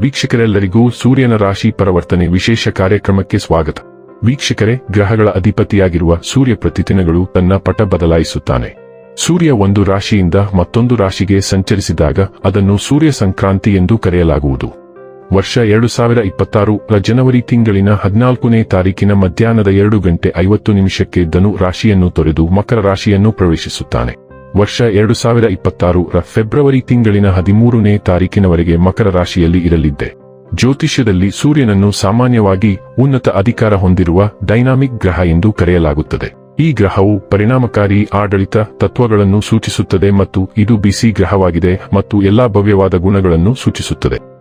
ವೀಕ್ಷಕರೆಲ್ಲರಿಗೂ ಸೂರ್ಯನ ರಾಶಿ ಪರಿವರ್ತನೆ ವಿಶೇಷ ಕಾರ್ಯಕ್ರಮಕ್ಕೆ ಸ್ವಾಗತ. ವೀಕ್ಷಕರೇ, ಗ್ರಹಗಳ ಅಧಿಪತಿಯಾಗಿರುವ ಸೂರ್ಯ ಪ್ರತಿದಿನಗಳು ತನ್ನ ಪಟ ಬದಲಾಯಿಸುತ್ತಾನೆ. ಸೂರ್ಯ ಒಂದು ರಾಶಿಯಿಂದ ಮತ್ತೊಂದು ರಾಶಿಗೆ ಸಂಚರಿಸಿದಾಗ ಅದನ್ನು ಸೂರ್ಯ ಸಂಕ್ರಾಂತಿ ಎಂದು ಕರೆಯಲಾಗುವುದು. ವರ್ಷ ಎರಡು ಸಾವಿರ ಇಪ್ಪತ್ತಾರು ರ ಜನವರಿ ತಿಂಗಳಿನ ಹದಿನಾಲ್ಕನೇ ತಾರೀಕಿನ ಮಧ್ಯಾಹ್ನದ ಎರಡು ಗಂಟೆ ಐವತ್ತು ನಿಮಿಷಕ್ಕೆ ಧನು ರಾಶಿಯನ್ನು ತೊರೆದು ಮಕರ ರಾಶಿಯನ್ನು ಪ್ರವೇಶಿಸುತ್ತಾನೆ. ವರ್ಷ ಎರಡು ಸಾವಿರ ಇಪ್ಪತ್ತಾರು ರ ಫೆಬ್ರವರಿ ತಿಂಗಳಿನ ಹದಿಮೂರನೇ ತಾರೀಕಿನವರೆಗೆ ಮಕರ ರಾಶಿಯಲ್ಲಿ ಇರಲಿದ್ದೆ. ಜ್ಯೋತಿಷ್ಯದಲ್ಲಿ ಸೂರ್ಯನನ್ನು ಸಾಮಾನ್ಯವಾಗಿ ಉನ್ನತ ಅಧಿಕಾರ ಹೊಂದಿರುವ ಡೈನಾಮಿಕ್ ಗ್ರಹ ಎಂದು ಕರೆಯಲಾಗುತ್ತದೆ. ಈ ಗ್ರಹವು ಪರಿಣಾಮಕಾರಿ ಆಡಳಿತ ತತ್ವಗಳನ್ನು ಸೂಚಿಸುತ್ತದೆ ಮತ್ತು ಇದು ಬಿಸಿ ಗ್ರಹವಾಗಿದೆ ಮತ್ತು ಎಲ್ಲಾ ಭವ್ಯವಾದ ಗುಣಗಳನ್ನು ಸೂಚಿಸುತ್ತದೆ.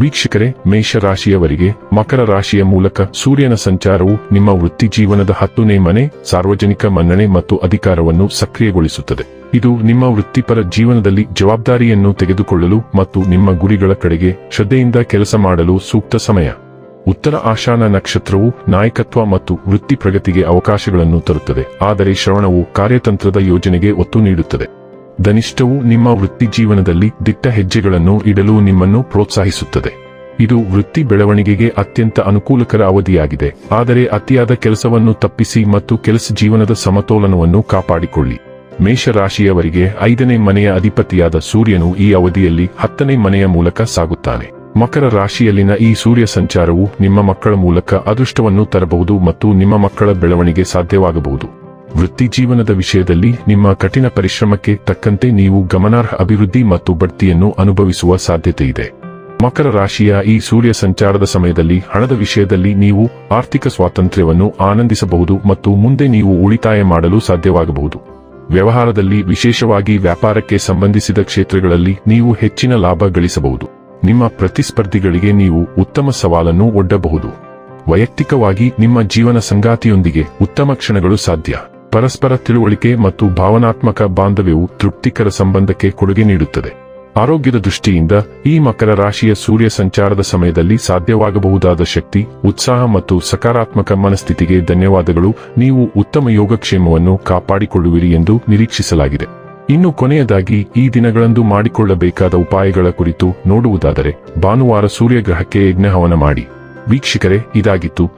ವೀಕ್ಷಕರೇ ಮೇಷ ರಾಶಿಯವರಿಗೆ ಮಕರ ರಾಶಿಯ ಮೂಲಕ ಸೂರ್ಯನ ಸಂಚಾರವು ನಿಮ್ಮ ವೃತ್ತಿ ಜೀವನದ ಹತ್ತನೇ ಮನೆ, ಸಾರ್ವಜನಿಕ ಮನ್ನಣೆ ಮತ್ತು ಅಧಿಕಾರವನ್ನು ಸಕ್ರಿಯಗೊಳಿಸುತ್ತದೆ. ಇದು ನಿಮ್ಮ ವೃತ್ತಿಪರ ಜೀವನದಲ್ಲಿ ಜವಾಬ್ದಾರಿಯನ್ನು ತೆಗೆದುಕೊಳ್ಳಲು ಮತ್ತು ನಿಮ್ಮ ಗುರಿಗಳ ಕಡೆಗೆ ಶ್ರದ್ಧೆಯಿಂದ ಕೆಲಸ ಮಾಡಲು ಸೂಕ್ತ ಸಮಯ. ಉತ್ತರ ಆಶಾನ ನಕ್ಷತ್ರವು ನಾಯಕತ್ವ ಮತ್ತು ವೃತ್ತಿ ಪ್ರಗತಿಗೆ ಅವಕಾಶಗಳನ್ನು ತರುತ್ತದೆ. ಆದರೆ ಶ್ರವಣವು ಕಾರ್ಯತಂತ್ರದ ಯೋಜನೆಗೆ ಒತ್ತು ನೀಡುತ್ತದೆ. ಧನಿಷ್ಠವು ನಿಮ್ಮ ವೃತ್ತಿ ಜೀವನದಲ್ಲಿ ದಿಟ್ಟ ಹೆಜ್ಜೆಗಳನ್ನು ಇಡಲು ನಿಮ್ಮನ್ನು ಪ್ರೋತ್ಸಾಹಿಸುತ್ತದೆ. ಇದು ವೃತ್ತಿ ಬೆಳವಣಿಗೆಗೆ ಅತ್ಯಂತ ಅನುಕೂಲಕರ ಅವಧಿಯಾಗಿದೆ. ಆದರೆ ಅತಿಯಾದ ಕೆಲಸವನ್ನು ತಪ್ಪಿಸಿ ಮತ್ತು ಕೆಲಸ ಜೀವನದ ಸಮತೋಲನವನ್ನು ಕಾಪಾಡಿಕೊಳ್ಳಿ. ಮೇಷರಾಶಿಯವರಿಗೆ ಐದನೇ ಮನೆಯ ಅಧಿಪತಿಯಾದ ಸೂರ್ಯನು ಈ ಅವಧಿಯಲ್ಲಿ ಹತ್ತನೇ ಮನೆಯ ಮೂಲಕ ಸಾಗುತ್ತಾನೆ. ಮಕರ ರಾಶಿಯಲ್ಲಿನ ಈ ಸೂರ್ಯ ಸಂಚಾರವು ನಿಮ್ಮ ಮಕ್ಕಳ ಮೂಲಕ ಅದೃಷ್ಟವನ್ನು ತರಬಹುದು ಮತ್ತು ನಿಮ್ಮ ಮಕ್ಕಳ ಬೆಳವಣಿಗೆ ಸಾಧ್ಯವಾಗಬಹುದು. ವೃತ್ತಿ ಜೀವನದ ವಿಷಯದಲ್ಲಿ ನಿಮ್ಮ ಕಠಿಣ ಪರಿಶ್ರಮಕ್ಕೆ ತಕ್ಕಂತೆ ನೀವು ಗಮನಾರ್ಹ ಅಭಿವೃದ್ಧಿ ಮತ್ತು ಬಡ್ತಿಯನ್ನು ಅನುಭವಿಸುವ ಸಾಧ್ಯತೆ ಇದೆ. ಮಕರ ರಾಶಿಯ ಈ ಸೂರ್ಯ ಸಂಚಾರದ ಸಮಯದಲ್ಲಿ ಹಣದ ವಿಷಯದಲ್ಲಿ ನೀವು ಆರ್ಥಿಕ ಸ್ವಾತಂತ್ರ್ಯವನ್ನು ಆನಂದಿಸಬಹುದು ಮತ್ತು ಮುಂದೆ ನೀವು ಉಳಿತಾಯ ಮಾಡಲು ಸಾಧ್ಯವಾಗಬಹುದು. ವ್ಯವಹಾರದಲ್ಲಿ ವಿಶೇಷವಾಗಿ ವ್ಯಾಪಾರಕ್ಕೆ ಸಂಬಂಧಿಸಿದ ಕ್ಷೇತ್ರಗಳಲ್ಲಿ ನೀವು ಹೆಚ್ಚಿನ ಲಾಭ ಗಳಿಸಬಹುದು. ನಿಮ್ಮ ಪ್ರತಿಸ್ಪರ್ಧಿಗಳಿಗೆ ನೀವು ಉತ್ತಮ ಸವಾಲನ್ನು ಒಡ್ಡಬಹುದು. ವೈಯಕ್ತಿಕವಾಗಿ ನಿಮ್ಮ ಜೀವನ ಸಂಗಾತಿಯೊಂದಿಗೆ ಉತ್ತಮ ಕ್ಷಣಗಳು ಸಾಧ್ಯ. ಪರಸ್ಪರ ತಿಳುವಳಿಕೆ ಮತ್ತು ಭಾವನಾತ್ಮಕ ಬಾಂಧವ್ಯವು ತೃಪ್ತಿಕರ ಸಂಬಂಧಕ್ಕೆ ಕೊಡುಗೆ ನೀಡುತ್ತದೆ. ಆರೋಗ್ಯದ ದೃಷ್ಟಿಯಿಂದ ಈ ಮಕರ ರಾಶಿಯ ಸೂರ್ಯ ಸಂಚಾರದ ಸಮಯದಲ್ಲಿ ಸಾಧ್ಯವಾಗಬಹುದಾದ ಶಕ್ತಿ, ಉತ್ಸಾಹ ಮತ್ತು ಸಕಾರಾತ್ಮಕ ಮನಸ್ಥಿತಿಗೆ ಧನ್ಯವಾದಗಳು. ನೀವು ಉತ್ತಮ ಯೋಗಕ್ಷೇಮವನ್ನು ಕಾಪಾಡಿಕೊಳ್ಳುವಿರಿ ಎಂದು ನಿರೀಕ್ಷಿಸಲಾಗಿದೆ. ಇನ್ನು ಕೊನೆಯದಾಗಿ ಈ ದಿನಗಳಂದು ಮಾಡಿಕೊಳ್ಳಬೇಕಾದ ಉಪಾಯಗಳ ಕುರಿತು ನೋಡುವುದಾದರೆ, ಭಾನುವಾರ ಸೂರ್ಯಗ್ರಹಕ್ಕೆ ಯಜ್ಞಹವನ ಮಾಡಿ. ವೀಕ್ಷಕರೇ, ಇದಾಗಿತ್ತು.